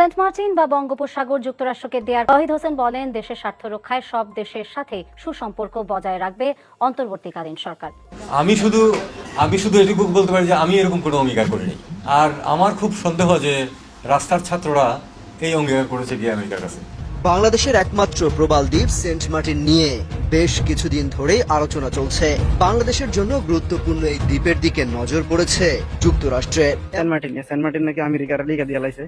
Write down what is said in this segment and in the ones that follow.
Saint Martin বা বঙ্গোপসাগর যুক্তরাষ্ট্রকে দেয়ার তহিদ হোসেন বলেন দেশের স্বার্থ রক্ষায় সব দেশের সাথে সুসম্পর্ক বজায় রাখবে অন্তর্বর্তীকালীন সরকার। আমি শুধু আমি শুধু এটুকু বলতে পারি যে আমি এরকম কোনো অঙ্গীকার করিনি। আর আমার খুব সন্দেহ যে রাস্তার ছাত্ররা এই অঙ্গীকার করেছে গিয়ে আমেরিকার কাছে। বাংলাদেশের একমাত্র প্রবাল দ্বীপ সেন্ট মার্টিন নিয়ে বেশ কিছুদিন ধরেই আলোচনা চলছে। বাংলাদেশের জন্য গুরুত্বপূর্ণ এই দ্বীপের দিকে নজর পড়েছে যুক্তরাষ্ট্রের। সেন্ট মার্টিন সেন্ট মার্টিন নাকি আমেরিকার লিগা দিয়ে লাইছে।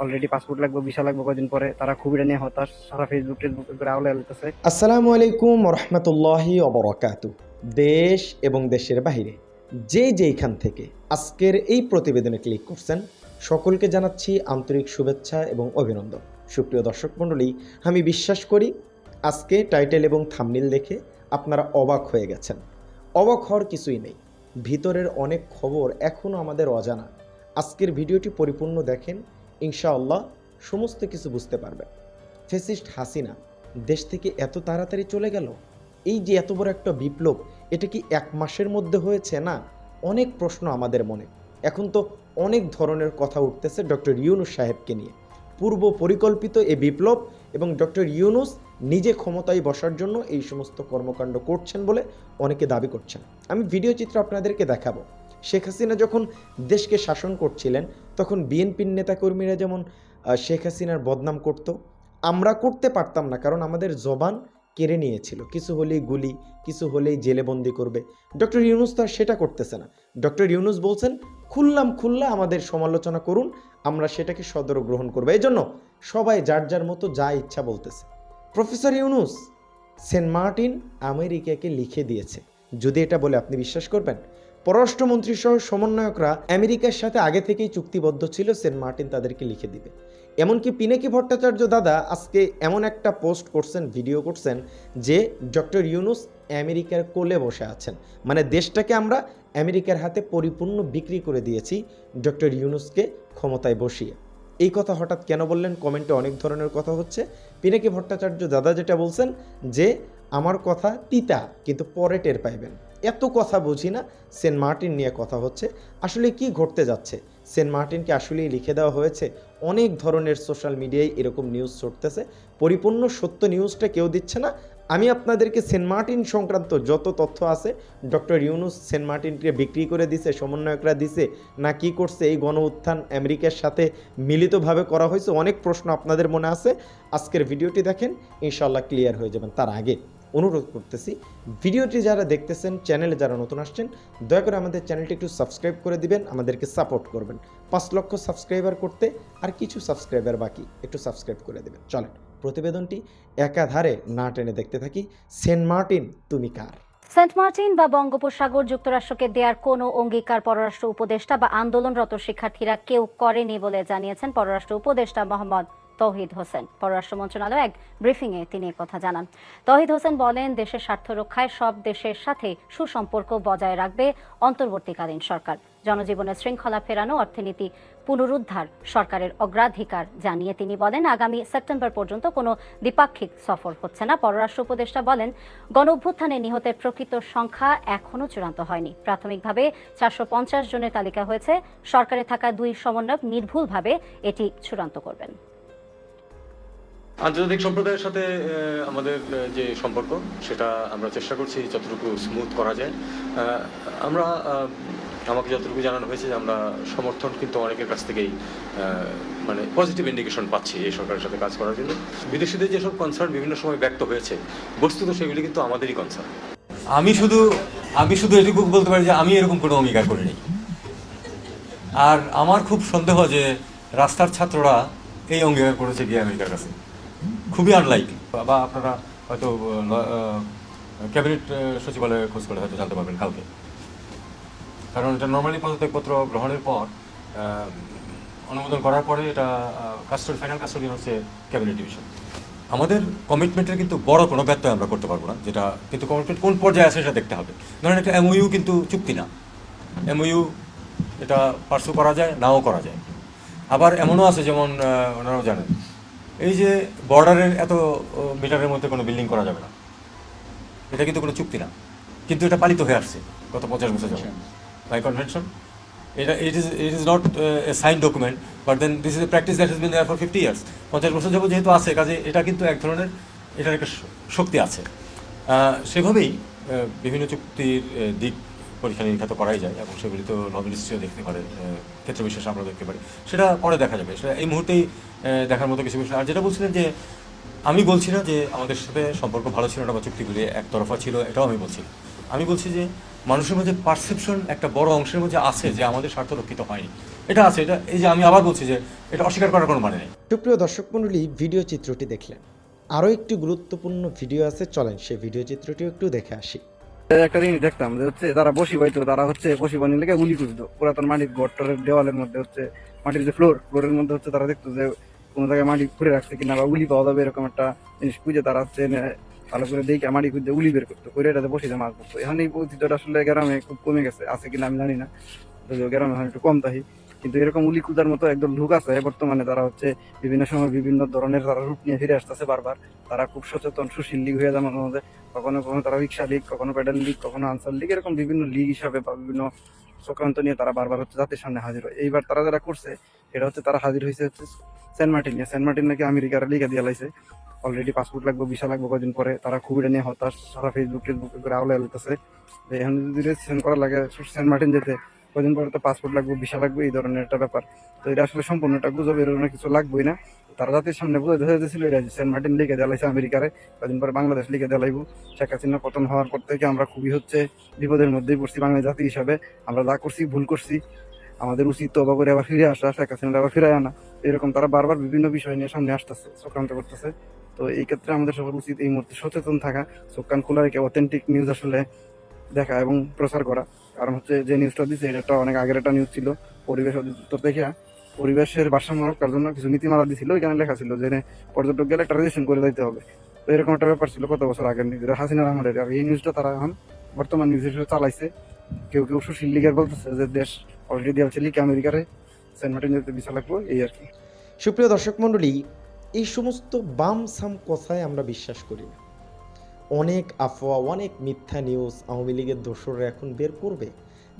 অলরেডি পাসপোর্ট লাগবে ভিসা লাগবে কদিন পরে, তারা খুবই নিয়ে হতাশ। সারা ফেসবুক টেসবুক করে আউলে আলতেছে আসসালামু আলাইকুম রহমতুল্লাহি অবরকাত দেশ এবং দেশের বাইরে যে যেইখান থেকে আজকের এই প্রতিবেদনে ক্লিক করছেন, সকলকে জানাচ্ছি আন্তরিক শুভেচ্ছা এবং অভিনন্দন। সুপ্রিয় দর্শক মণ্ডলী, আমি বিশ্বাস করি আজকে টাইটেল এবং থামনিল দেখে আপনারা অবাক হয়ে গেছেন। অবাক হওয়ার কিছুই নেই। ভিতরের অনেক খবর এখনও আমাদের অজানা। আজকের ভিডিওটি পরিপূর্ণ দেখেন ইনশাআল্লাহ সমস্ত কিছু বুঝতে পারবেন ফেসিস্ট হাসিনা দেশ থেকে এত তাড়াতাড়ি চলে গেল? এই যে এত বড় একটা বিপ্লব, এটা কি এক মাসের মধ্যে হয়েছে না? অনেক প্রশ্ন আমাদের মনে। এখন তো অনেক ধরনের কথা উঠতেছে ডক্টর ইউনুস সাহেবকে নিয়ে। পূর্ব পরিকল্পিত এ বিপ্লব এবং ডক্টর ইউনুস নিজে ক্ষমতায় বসার জন্য এই সমস্ত কর্মকাণ্ড করছেন বলে অনেকে দাবি করছেন। আমি ভিডিও চিত্র আপনাদেরকে দেখাবো। শেখ হাসিনা যখন দেশকে শাসন করছিলেন, তখন বিএনপির নেতাকর্মীরা যেমন শেখ হাসিনার বদনাম করত, আমরা করতে পারতাম না, কারণ আমাদের জবান কেড়ে নিয়েছিল। কিছু হলেই গুলি, কিছু হলেই জেলে বন্দি করবে। ডক্টর ইউনুস তো আর সেটা করতেছে না। ডক্টর ইউনুস বলছেন, খুললাম খুল্লা, আমাদের সমালোচনা করুন, আমরা সেটাকে সদর গ্রহণ করব। এই জন্য সবাই যার যার মতো যা ইচ্ছা বলতেছে। প্রফেসর ইউনুস, সেন্ট মার্টিন আমেরিকাকে লিখে দিয়েছে। যদি এটা বলে আপনি বিশ্বাস করবেন পররাষ্ট্রমন্ত্রী সহ সমন্বয়করা আমেরিকার সাথে আগে থেকেই চুক্তিবদ্ধ ছিল, সেন্ট মার্টিন তাদেরকে লিখে দিবে। এমনকি পিনাকি ভট্টাচার্য দাদা আজকে এমন একটা পোস্ট করছেন, ভিডিও করছেন, যে ডক্টর ইউনুস আমেরিকার কোলে বসে আছেন। মানে দেশটাকে আমরা আমেরিকার হাতে পরিপূর্ণ বিক্রি করে দিয়েছি, ডক্টর ইউনুসকে ক্ষমতায় বসিয়ে। এই কথা হঠাৎ কেন বললেন? কমেন্টে অনেক ধরনের কথা হচ্ছে। পিনাকি ভট্টাচার্য দাদা যেটা বলছেন, যে, আমার কথা তিতা, কিন্তু পরে টের পাইবেন। এত কথা বুঝি না, সেন্ট মার্টিন নিয়ে কথা হচ্ছে। আসলে কি ঘটতে যাচ্ছে? সেন্ট মার্টিনকে আসলেই লিখে দেওয়া হয়েছে, অনেক ধরনের সোশ্যাল মিডিয়ায় এরকম নিউজ ছড়তেছে। পরিপূর্ণ সত্য নিউজটা কেউ দিচ্ছে না। আমি আপনাদেরকে সেন্ট মার্টিন সংক্রান্ত যত তথ্য আছে, ডক্টর ইউনুস সেন্ট মার্টিনকে বিক্রি করে দিছে, সমন্বয়করা দিছে, না কি করছে, এই গণ উত্থান আমেরিকার সাথে মিলিতভাবে করা হয়েছে, অনেক প্রশ্ন আপনাদের মনে আছে। আজকের ভিডিওটি দেখেন ইনশাল্লাহ ক্লিয়ার হয়ে যাবেন। তার আগে অনুরোধ করতেছি। ভিডিওটি যারা দেখতেছেন, চ্যানেলে যারা নতুন আসছেন, দয়া করে আমাদের চ্যানেলটি একটু সাবস্ক্রাইব করে দিবেন, আমাদেরকে সাপোর্ট করবেন। পাঁচ লক্ষ সাবস্ক্রাইবার করতে আর কিছু সাবস্ক্রাইবার বাকি, একটু সাবস্ক্রাইব করে দেবেন। চলেন, প্রতিবেদনটি একাধারে না টেনে দেখতে থাকি। সেন্ট মার্টিন, তুমি কার? সেন্ট মার্টিন বা বঙ্গোপসাগর যুক্তরাষ্ট্রকে দেওয়ার কোনো অঙ্গীকার পররাষ্ট্র উপদেষ্টা বা আন্দোলনরত শিক্ষার্থীরা কেউ করেনি বলে জানিয়েছেন পররাষ্ট্র উপদেষ্টা মোহাম্মদ তৌহিদ হোসেন। পররাষ্ট্র মন্ত্রণালয় এক ব্রিফিংয়ে তিনি কথা জানান। তৌহিদ হোসেন বলেন, দেশের স্বার্থ রক্ষায় সব দেশের সাথে সুসম্পর্ক বজায় রাখবে অন্তর্বর্তীকালীন সরকার। জনজীবনের শৃঙ্খলা ফেরানো অর্থনীতি পুনরুদ্ধার সরকারের অগ্রাধিকার জানিয়ে তিনি বলেন, আগামী সেপ্টেম্বর পর্যন্ত কোনো দ্বিপাক্ষিক সফর হচ্ছে না। পররাষ্ট্র উপদেষ্টা বলেন গণ অভ্যুত্থানে নিহতের প্রকৃত সংখ্যা এখনও চূড়ান্ত হয়নি। প্রাথমিকভাবে চারশো পঞ্চাশ জনের তালিকা হয়েছে। সরকারে থাকা দুই সমন্বয়ক নির্ভুলভাবে এটি চূড়ান্ত করবেন। আন্তর্জাতিক সম্প্রদায়ের সাথে আমাদের যে সম্পর্ক, সেটা আমরা চেষ্টা করছি যতটুকু স্মুথ করা যায়। আমরা আমাকে যতটুকু জানানো হয়েছে যে আমরা সমর্থন কিন্তু অনেকের কাছ থেকেই মানে পজিটিভ ইন্ডিকেশন পাচ্ছি এই সরকারের সাথে কাজ করার জন্য। বিদেশিদের যেসব কনসার্ন বিভিন্ন সময় ব্যক্ত হয়েছে, বস্তুত সেগুলি কিন্তু আমাদেরই কনসার্ন আমি শুধু আমি শুধু এটুকু বলতে পারি যে আমি এরকম কোনো অঙ্গীকার করিনি। আর আমার খুব সন্দেহ যে রাস্তার ছাত্ররা এই অঙ্গীকার করেছে গিয়ে আমেরিকার কাছে। খুবই আনলাইক বা আপনারা হয়তো ক্যাবিনেট সচিবালয়ে খোঁজ করে হয়তো জানতে পারবেন কালকে। কারণ এটা নর্মালি পদত্যাগপত্র গ্রহণের পর অনুমোদন করার পরে এটা কাস্টডি ফাইনাল কাস্টডি হচ্ছে ক্যাবিনেট ডিভিশন আমাদের কমিটমেন্টের কিন্তু বড় কোনো ব্যত্যয় আমরা করতে পারব না, যেটা কিন্তু কমিটমেন্ট কোন পর্যায়ে আছে সেটা দেখতে হবে। ধরেন একটা এমওইউ কিন্তু চুক্তি না। এমওইউ এটা পার্সু করা যায়, নাও করা যায়। আবার এমনও আছে যেমন ওনারাও জানেন এই যে বর্ডারের এত মিটারের মধ্যে কোনো বিল্ডিং করা যাবে না। এটা কিন্তু কোনো চুক্তি না। কিন্তু এটা পালিত হয়ে আসছে গত পঞ্চাশ বছর যাবত বাই কনভেনশন এটা it is it is not a sign document but then this is a practice that has been there for fifty years পঞ্চাশ বছর যাব যেহেতু আছে, কাজে এটা কিন্তু এক ধরনের, এটার একটা শক্তি আছে। সেভাবেই বিভিন্ন চুক্তির দিক পরীক্ষা নিরীক্ষা তো করাই যায়, এবং সেগুলি তো নভেলিস্টও দেখতে পারে ক্ষেত্র বিশেষ আমরা দেখতে পারি। সেটা পরে দেখা যাবে, সেটা এই মুহূর্তেই দেখার মতো কিছু বিষয়। আর যেটা বলছিলেন যে, আমি বলছি না যে আমাদের সাথে সম্পর্ক ভালো ছিল না বা চুক্তিগুলি একতরফা ছিল, এটাও আমি বলছি। আমি বলছি যে, মানুষের মধ্যে পারসেপশন একটা বড় অংশের মধ্যে আছে যে আমাদের স্বার্থ রক্ষিত হয়নি। এটা আছে, এটা, এই যে আমি আবার বলছি যে, এটা অস্বীকার করার কোনো মানে নেই। সুপ্রিয় দর্শক মণ্ডলী, ভিডিও চিত্রটি দেখলেন। আরও একটি গুরুত্বপূর্ণ ভিডিও আছে, চলেন সেই ভিডিও চিত্রটিও একটু দেখে আসি। একটা জিনিস দেখতাম যে হচ্ছে তারা বসি পাইতো তারা হচ্ছে বসি বানিয়ে লেগে উলি খুঁজতো। পুরাতন মাটির গট্টরের দেওয়ালের মধ্যে হচ্ছে মাটির যে ফ্লোর ফ্লোরের মধ্যে হচ্ছে তারা দেখতো যে কোনো জায়গায় মাটি খুঁড়ে রাখছে কিনা বা উলি পাওয়া যাবে এরকম একটা জিনিস। খুঁজে তারা হচ্ছে ভালো করে দেখে মাটি খুঁজে উলি বের করতো। করে এটাতে বসে মাছ ধরতো। এখন এই ঐতিহ্যটা আসলে গ্রামে খুব কমে গেছে। আছে কিনা আমি জানি না। যদিও গ্রামে এখন একটু কম তাই কিন্তু এরকম উলি খুঁজার মতো একদম ঢুক আছে বর্তমানে তারা হচ্ছে বিভিন্ন সময় বিভিন্ন ধরনের তারা রূপ নিয়ে ফিরে আসতেছে বারবার, তারা খুব সচেতন, সুশীল লীগ হয়ে যায় মাঝে কখনো কখনো তারা রিক্সা লীগ, কখনো প্যাডেল লীগ, কখনো আনসার লীগ, এরকম বিভিন্ন লীগ হিসাবে বা বিভিন্ন চক্রান্ত নিয়ে তারা বারবার হচ্ছে জাতির সামনে হাজির হয়। এইবার তারা যারা করছে, সেটা হচ্ছে তারা হাজির হয়েছে হচ্ছে সেন্ট মার্টিন নিয়ে। সেন্ট মার্টিন নাকি আমেরিকার লিগা দিয়ে লাইছে। অলরেডি পাসপোর্ট লাগবে ভিসা লাগবে কদিন পরে। তারা খুব এটা নিয়ে হতাশ, সারা ফেসবুক টেসবুক করে আওলা এলতেছে যে এখন যদি রেজিস্ট্রেশন করা লাগে, সেন্ট মার্টিন যেতে কদিন পরে তো পাসপোর্ট লাগবে ভিসা লাগবে, এই ধরনের একটা ব্যাপার। তো এটা আসলে সম্পূর্ণ একটা গুজব এর কিছু লাগবেই না। তারা জাতির সামনে বুঝে ধরে দিয়েছিল এটা সেন্ট মার্টিন লিগে দেওয়া আমেরিকারে কদিন পরে বাংলাদেশ লিগে দেওয়াইব শেখ হাসিনা পতন হওয়ার পর থেকে আমরা খুবই হচ্ছে বিপদের মধ্যেই পড়ছি বাংলা জাতি হিসাবে। আমরা যা করছি, ভুল করছি, আমাদের উচিত তবা করে আবার ফিরে আসা, শেখ হাসিনা আবার ফিরে আনা। এরকম তারা বারবার বিভিন্ন বিষয় নিয়ে সামনে আসতেছে, চক্রান্ত করতেছে। তো এই ক্ষেত্রে আমাদের সবার উচিত এই মুহূর্তে সচেতন থাকা, চোখ কান খোলা রেখে অথেন্টিক নিউজ আসলে দেখা এবং প্রচার করা। কারণ হচ্ছে যে নিউজটা দিচ্ছে এটা একটা অনেক আগের একটা নিউজ ছিল। পরিবেশ অধিদপ্তর থেকে। পরিবেশের ভারসাম্য রক্ষার জন্য কিছু নীতিমালা দিছিল এখানে লেখা ছিল যে পর্যটক গেলে একটা রেজিস্ট্রেশন করে দিতে হবে। তো এরকম একটা ব্যাপার ছিল কত বছর আগের নিউজ হাসিনা রহমানের। আর এই নিউজটা তারা এখন বর্তমান নিউজ হিসেবে চালাইছে। কেউ কেউ সুশীল লীগের বলতেছে যে দেশ অলরেডি দেওয়া হচ্ছে লিগ আমেরিকারে সেন্ট মার্টিন যেতে ভিসা লাগবে, এই আর কি। সুপ্রিয় দর্শক মণ্ডলী, এই সমস্ত বাম সাম কথায় আমরা বিশ্বাস করি না। অনেক আফওয়া, অনেক মিথ্যা নিউজ আওয়ামী লীগের দোসররা এখন বের করবে।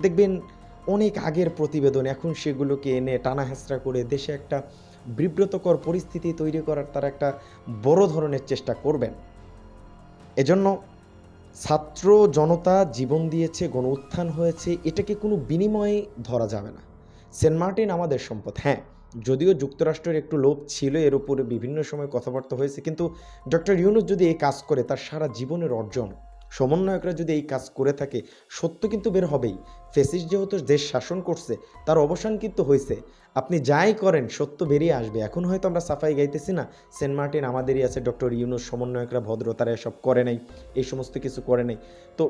দেখবেন অনেক আগের প্রতিবেদন, এখন সেগুলোকে এনে টানা হেঁচড়া করে দেশে একটা বিব্রতকর পরিস্থিতি তৈরি করার তারা একটা বড় ধরনের চেষ্টা করবেন। এজন্য ছাত্র জনতা জীবন দিয়েছে, গণ উত্থান হয়েছে, এটাকে কোনো বিনিময়ে ধরা যাবে না। সেন্ট মার্টিন আমাদের সম্পদ হ্যাঁ। যদিও যুক্তরাষ্ট্রের একটু লোভ ছিল এর উপরে বিভিন্ন সময় কথাবার্তা হয়েছে, কিন্তু ডক্টর ইউনুস যদি এই কাজ করে, তার সারা জীবনের অর্জন, সমন্বয়করা যদি এই কাজ করে থাকে, সত্য কিন্তু বের হবেই। ফেসিস যেহেতু দেশ শাসন করছে, তার অবসান কিন্তু হয়েছে। আপনি যাই করেন, সত্য বেরিয়ে আসবে। এখন হয়তো আমরা সাফাই গাইতেছি না। সেন্ট মার্টিন আমাদেরই আছে, ডক্টর ইউনুস, সমন্বয়করা, ভদ্রতারা এসব করে নাই, এই সমস্ত কিছু করে নাই। তো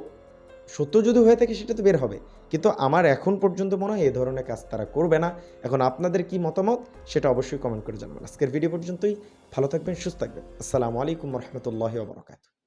সত্য যদি হয়ে থাকে, সেটা তো বের হবে। কিন্তু আমার এখন পর্যন্ত মনে হয় এই ধরনের কাজ তারা করবে না। এখন আপনাদের কি মতামত, সেটা অবশ্যই কমেন্ট করে জানাবেন। আজকের ভিডিও পর্যন্তই। ভালো থাকবেন, সুস্থ থাকবেন। আসসালামু আলাইকুম রহমতুল্লাহ বরকাত